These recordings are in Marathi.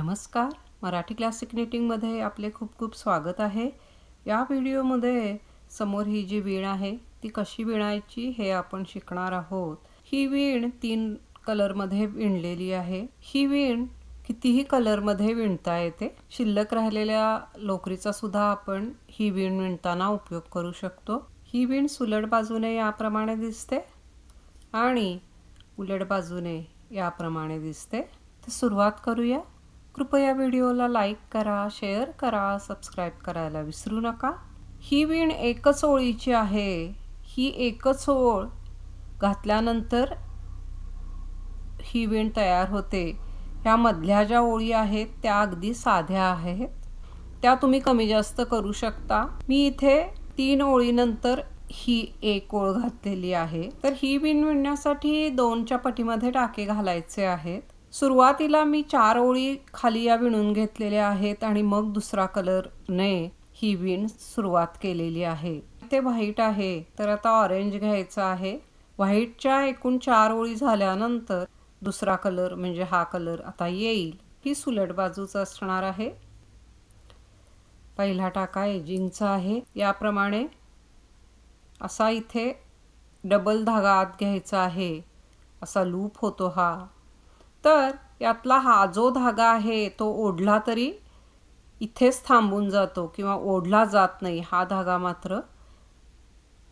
नमस्कार. मराठी क्लासिक निटिंगमध्ये आपले खूप खूप स्वागत आहे. या व्हिडिओमध्ये समोर ही जी वीण आहे ती कशी विणायची हे आपण शिकणार आहोत. ही वीण तीन कलरमध्ये विणलेली आहे. ही वीण कितीही कलरमध्ये विणता येते. शिल्लक राहिलेल्या लोकरीचा सुद्धा आपण ही वीण विणताना उपयोग करू शकतो. ही वीण सुलट बाजूने याप्रमाणे दिसते आणि उलट बाजूने याप्रमाणे दिसते. तर सुरुवात करूया. कृपया व्हिडिओला लाईक करा शेअर करा सबस्क्राईब करायला विसरू नका. ही वीण एकच ओळीची आहे. ही एकच ओळ घातल्यानंतर ही वीण तयार होते. ह्या मधल्या ज्या ओळी आहेत त्या अगदी साध्या आहेत. त्या तुम्ही कमी जास्त करू शकता. मी इथे तीन ओळीनंतर ही एक ओळ घातलेली आहे. तर ही विण विणण्यासाठी दोनच्या पटीमध्ये टाके घालायचे आहेत. सुरुवातीला मी चार ओळी खाली या विणून घेतलेल्या आहेत आणि मग दुसरा कलरने ही विण सुरुवात केलेली आहे. ते व्हाईट आहे. तर आता ऑरेंज घ्यायचा आहे. व्हाईटच्या एकूण चार ओळी झाल्यानंतर दुसरा कलर म्हणजे हा कलर आता येईल. ही सुलट बाजूच असणार आहे. पहिला टाका एजिंगचा आहे. याप्रमाणे असा इथे डबल धागा आत घ्यायचा आहे. असा लूप होतो हा. तर यातला हा जो धागा आहे तो ओढला तरी इथेच थांबून जातो किंवा ओढला जात नाही. हा धागा मात्र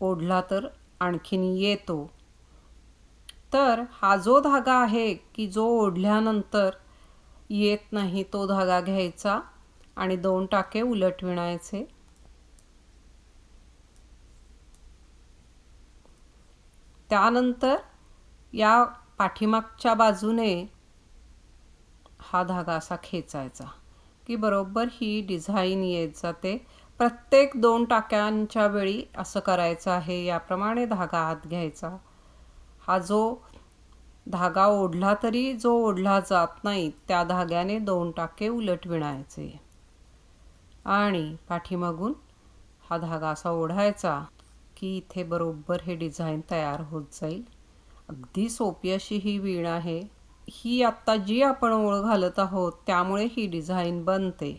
ओढला तर आणखीन येतो. तर हा जो धागा आहे की जो ओढल्यानंतर येत नाही तो धागा घ्यायचा आणि दोन टाके उलट विणायचे. त्यानंतर या पाठीमागच्या बाजूने हा धागा असा खेचायचा. की बरोबर ही डिझाईन येत जाते. प्रत्येक दोन टाक्यांच्या वेळी असं करायचं आहे याप्रमाणे धागा आत घ्यायचा. हा जो धागा ओढला तरी जो ओढला जात नाही त्या धाग्याने दोन टाके उलट विणायचे. आणि पाठीमागून हा धागा असा ओढायचा की इथे बरोबर हे डिझाईन तयार होत जाईल. अगदी सोपी अशी ही वीण आहे. ही आत्ता जी आपण ओळ घालत आहोत त्यामुळे ही डिझाईन बनते.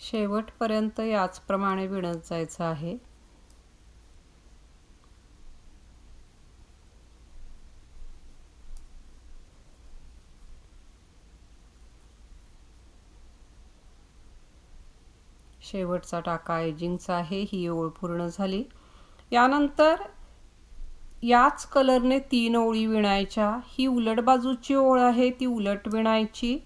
शेवटपर्यंत याचप्रमाणे विणत जायचं आहे. शेवटचा टाका एजिंगचा आहे ही ओळ पूर्ण झाली. यानंतर याच कलरने तीन ओळी विणायच्या. ही उलट बाजूची ओळ आहे ती उलट विणायची.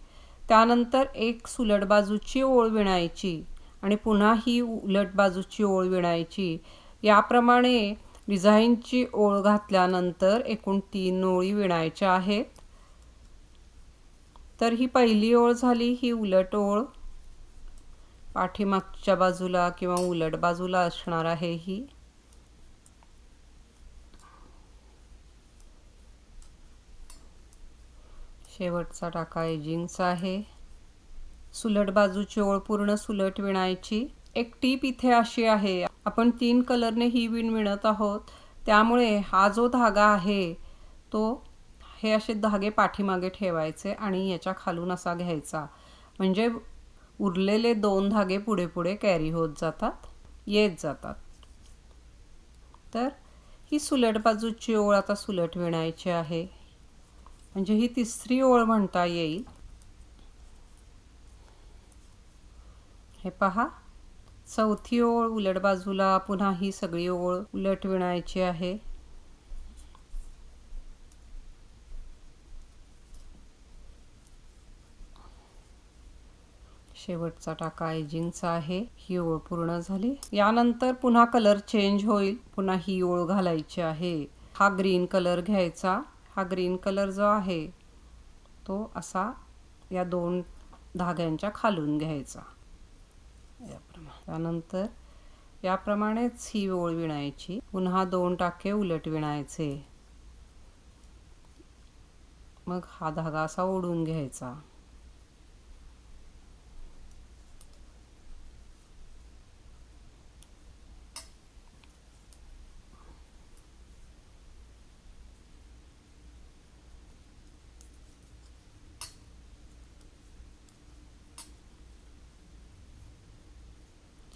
त्यानंतर एक सुलट बाजूची ओळ विणायची आणि पुन्हा ही उलट बाजूची ओळ विणायची. याप्रमाणे डिझाईनची ओळ घातल्यानंतर एकूण तीन ओळी विणायच्या आहेत. तर ही पहिली ओळ झाली ही उलट ओळ. पाठीमागच्या बाजूला किंवा उलट बाजूला असणार आहे ही. शेवटचा टाका एजिंगचा आहे. सुलट बाजूची ओळ पूर्ण सुलट विणायची. एक टीप इथे अशी आहे आपण तीन कलरने ही विण विणत आहोत. त्यामुळे हा जो धागा आहे तो हे असे धागे पाठीमागे ठेवायचे आणि याच्या खालून असा घ्यायचा. म्हणजे उरलेले दोन धागे पुढे पुढे कॅरी होत जातात येत जातात. तर ही सुलट बाजूची ओळ आता सुलट विणायची आहे. म्हणजे ही तिसरी ओळ म्हणता येईल. हे पहा चौथी ओळ उलट बाजूला पुन्हा ही सगळी ओळ उलट विणायची आहे. शेवटचा टाका. एजिंगचा आहे. ही ओळ पूर्ण झाली. यानंतर पुन्हा कलर चेंज होईल. पुन्हा ही ओळ घालायची आहे. हा ग्रीन कलर घ्यायचा. हा ग्रीन कलर जो आहे तो असा या दोन धाग्यांच्या खालून घ्यायचा. याप्रमाणे. त्यानंतर याप्रमाणेच ही ओळ विणायची. पुन्हा दोन टाके उलट विणायचे. मग हा धागा असा ओढून घ्यायचा.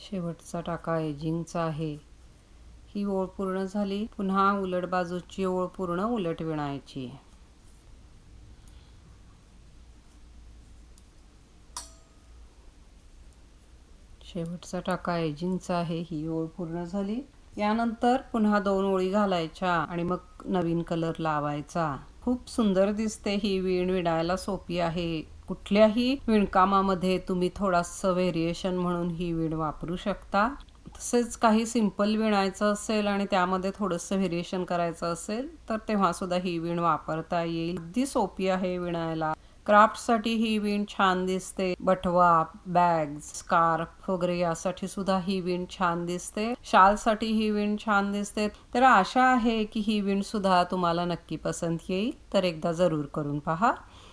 शेवटचा टाका एजिंगचा आहे. ही ओळ पूर्ण झाली पुन्हा उलट बाजूची ओळ पूर्ण उलट विणायची. शेवटचा टाका एजिंगचा आहे ही ओळ पूर्ण झाली. यानंतर पुन्हा दोन ओळी घालायच्या आणि मग नवीन कलर लावायचा. खूप सुंदर दिसते ही विण विणायला सोपी आहे. कुठल्याही विणकामामध्ये तुम्ही थोडासा व्हेरिएशन म्हणून ही विण वापरू शकता. तसेच काही सिंपल विणायचं असेल आणि त्यामध्ये थोडंसं व्हेरिएशन करायचं असेल तर तेव्हा सुद्धा ही विण वापरता येईल. अगदी सोपी आहे विणायला. क्राफ्टसाठी ही विण छान दिसते. बटवा बॅग स्कार्फ वगैरे यासाठी सुद्धा ही विण छान दिसते. शालसाठी ही विण छान दिसते. तर आशा आहे की ही विण सुद्धा तुम्हाला नक्की पसंत येईल. तर एकदा जरूर करून पहा.